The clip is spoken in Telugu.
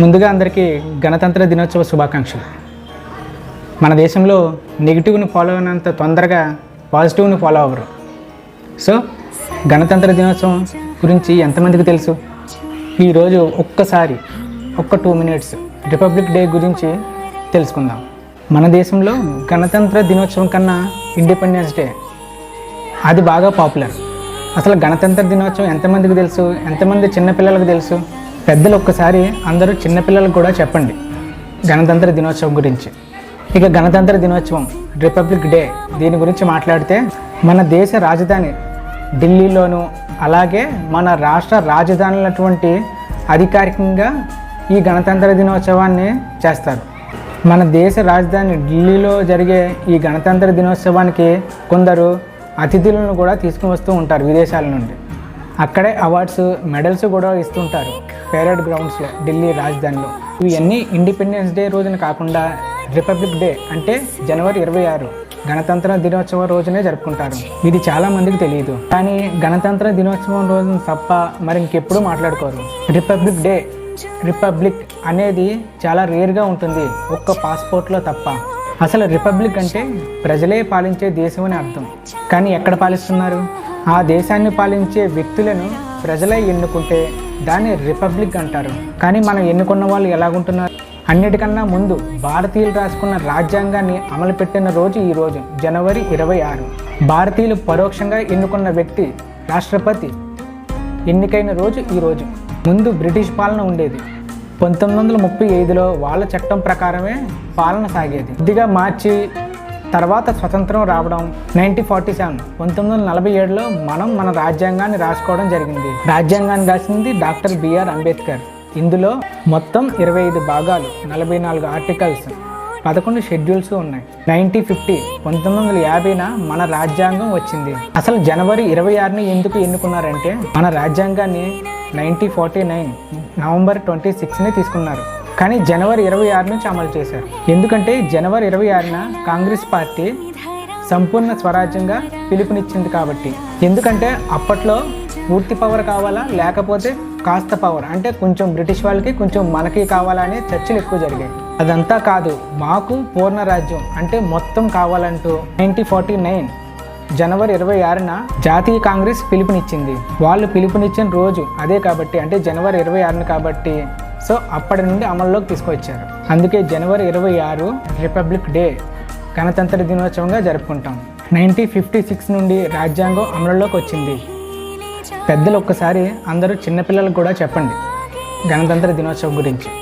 ముందుగా అందరికీ గణతంత్ర దినోత్సవ శుభాకాంక్షలు. మన దేశంలో నెగిటివ్ని ఫాలో అయినంత తొందరగా పాజిటివ్ని ఫాలో అవ్వరు. సో గణతంత్ర దినోత్సవం గురించి ఎంతమందికి తెలుసు? ఈరోజు ఒక్కసారి ఒక్క టూ మినిట్స్ రిపబ్లిక్ డే గురించి తెలుసుకుందాం. మన దేశంలో గణతంత్ర దినోత్సవం కన్నా ఇండిపెండెన్స్ డే అది బాగా పాపులర్. అసలు గణతంత్ర దినోత్సవం ఎంతమందికి తెలుసు? ఎంతమంది చిన్నపిల్లలకు తెలుసు? పెద్దలు ఒక్కసారి అందరూ చిన్నపిల్లలకు కూడా చెప్పండి. గణతంత్ర దినోత్సవం గురించి. ఇక గణతంత్ర దినోత్సవం రిపబ్లిక్ డే దీని గురించి మాట్లాడితే మన దేశ రాజధాని ఢిల్లీలోను అలాగే మన రాష్ట్ర రాజధానులటువంటి అధికారికంగా ఈ గణతంత్ర దినోత్సవాన్ని చేస్తారు. మన దేశ రాజధాని ఢిల్లీలో జరిగే ఈ గణతంత్ర దినోత్సవానికి కొందరు అతిథులను కూడా తీసుకుని వస్తూ ఉంటారు విదేశాల నుండి. అక్కడే అవార్డ్స్ మెడల్స్ కూడా ఇస్తుంటారు. పేరెడ్ గ్రౌండ్స్లో ఢిల్లీ రాజధానిలో. ఇవన్నీ ఇండిపెండెన్స్ డే రోజున కాకుండా రిపబ్లిక్ డే అంటే జనవరి ఇరవై ఆరు గణతంత్ర దినోత్సవం రోజునే జరుపుకుంటారు. ఇది చాలా మందికి తెలియదు. కానీ గణతంత్ర దినోత్సవం రోజున తప్ప మరి ఇంకెప్పుడు మాట్లాడుకోరు. రిపబ్లిక్ డే రిపబ్లిక్ అనేది చాలా రేర్గా ఉంటుంది. ఒక్క పాస్పోర్ట్లో తప్ప. అసలు రిపబ్లిక్ అంటే ప్రజలే పాలించే దేశం అని అర్థం. కానీ ఎక్కడ పాలిస్తున్నారు? ఆ దేశాన్ని పాలించే వ్యక్తులను ప్రజలే ఎన్నుకుంటే దాన్ని రిపబ్లిక్ అంటారు. కానీ మనం ఎన్నుకున్న వాళ్ళు ఎలాగుంటున్నారు? అన్నిటికన్నా ముందు భారతీయులు రాసుకున్న రాజ్యాంగాన్ని అమలు పెట్టిన రోజు ఈ రోజు జనవరి ఇరవై ఆరు. భారతీయులు పరోక్షంగా ఎన్నుకున్న వ్యక్తి రాష్ట్రపతి ఎన్నికైన రోజు ఈ రోజు. ముందు బ్రిటిష్ పాలన ఉండేది. పంతొమ్మిది వందల ముప్పై ఐదులో వాళ్ళ చట్టం ప్రకారమే పాలన సాగేది. కొద్దిగా మార్చి తర్వాత స్వతంత్రం రావడం నైన్టీన్ ఫార్టీ సెవెన్ పంతొమ్మిది వందల నలభై ఏడులో మనం మన రాజ్యాంగాన్ని రాసుకోవడం జరిగింది. రాజ్యాంగాన్ని రాసింది డాక్టర్ బిఆర్ అంబేద్కర్. ఇందులో మొత్తం ఇరవై ఐదు భాగాలు నలభై నాలుగు ఆర్టికల్స్ పదకొండు షెడ్యూల్స్ ఉన్నాయి. నైన్టీన్ ఫిఫ్టీ పంతొమ్మిది వందల యాభైన మన రాజ్యాంగం వచ్చింది. అసలు జనవరి ఇరవై ఆరుని ఎందుకు ఎన్నుకున్నారంటే మన రాజ్యాంగాన్ని nineteen forty nine November twenty సిక్స్ని తీసుకున్నారు. కానీ జనవరి ఇరవై ఆరు నుంచి అమలు చేశారు. ఎందుకంటే జనవరి ఇరవై ఆరున కాంగ్రెస్ పార్టీ సంపూర్ణ స్వరాజ్యంగా పిలుపునిచ్చింది కాబట్టి. ఎందుకంటే అప్పట్లో పూర్తి పవర్ కావాలా? లేకపోతే కాస్త పవర్. అంటే కొంచెం బ్రిటిష్ వాళ్ళకి కొంచెం మనకి కావాలా అనే చర్చలు ఎక్కువ జరిగాయి. అదంతా కాదు మాకు పూర్ణ రాజ్యం అంటే మొత్తం కావాలంటూ నైన్టీన్ ఫార్టీ నైన్ జనవరి ఇరవై ఆరున జాతీయ కాంగ్రెస్ పిలుపునిచ్చింది. వాళ్ళు పిలుపునిచ్చిన రోజు అదే కాబట్టి అంటే జనవరి ఇరవై ఆరున కాబట్టి సో అప్పటి నుండి అమల్లోకి తీసుకొచ్చారు. అందుకే జనవరి ఇరవై ఆరు రిపబ్లిక్ డే గణతంత్ర దినోత్సవంగా జరుపుకుంటాం. నైన్టీన్ ఫిఫ్టీ సిక్స్ నుండి రాజ్యాంగం అమలులోకి వచ్చింది. పెద్దలు ఒక్కసారి అందరూ చిన్నపిల్లలకు కూడా చెప్పండి. గణతంత్ర దినోత్సవం గురించి.